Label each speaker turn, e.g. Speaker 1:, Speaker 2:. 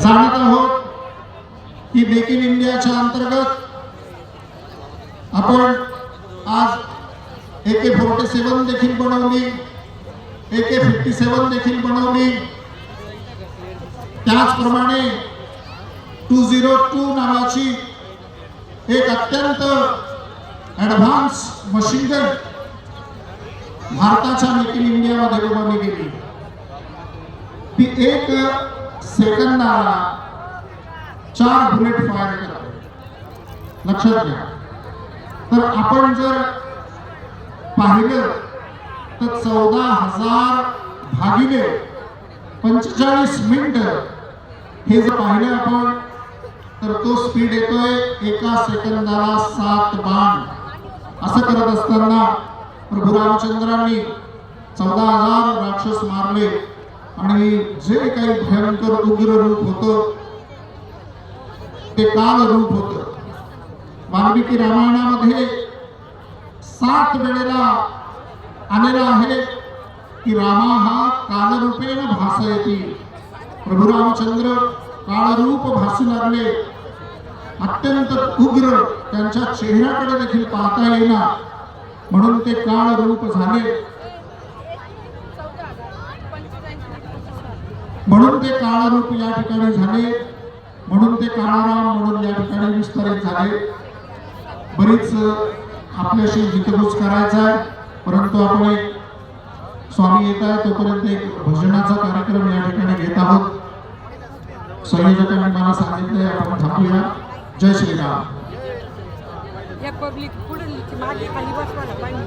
Speaker 1: जाणत आहोत की मेक इन इंडियाच्या अंतर्गत आपण आज ए के फोर्टी सेवन देखील बनवली ए के फिफ्टी सेवन देखील बनवली. त्याचप्रमाणे टू झिरो टू नावाची एक अत्यंत ऍडव्हान्स मशीनगन भारताच्या मेक इन इंडियामध्ये बनवली गेली. ती एक सेकंदाला चार बुलेट फायर करा लक्षात घ्या. तर आपण जर पाहिलं तर चौदा हजार भागिले पंचेचाळीस मिनिट हे जर पाहिलं आपण तर तो स्पीड येतोय एका सेकंदाला सात बाण. असं करत असताना प्रभू रामचंद्रांनी चौदा हजार राक्षस मारले. आणि जे काही भयंकर उग्र रूप होत ते काल रूप होत. वाल्मिकी रामायणामध्ये सात वेळेला आलेला आहे की रामा हा कालरूपेण भासयती. प्रभू रामचंद्र काळरूप भासू लागले. अत्यंत उग्र त्यांच्या चेहऱ्याकडे देखील पाहता येईना. म्हणून ते काळरूप झाले. म्हणून ते काळ रूप या ठिकाणी झाले. म्हणून ते काळाराम म्हणून या ठिकाणी विस्तारित झाले. बरीच आपल्याशी जितगुज करायचा आहे. परंतु आपण एक स्वामी येत आहे तोपर्यंत एक भजनाचा कार्यक्रम या ठिकाणी घेत आहोत. संयोजकांनी मला सांगितलंय आपण थांबूया. जय श्रीराम.
Speaker 2: या पब्लिक पुढे मागे खाली बसवायला पाहिजे.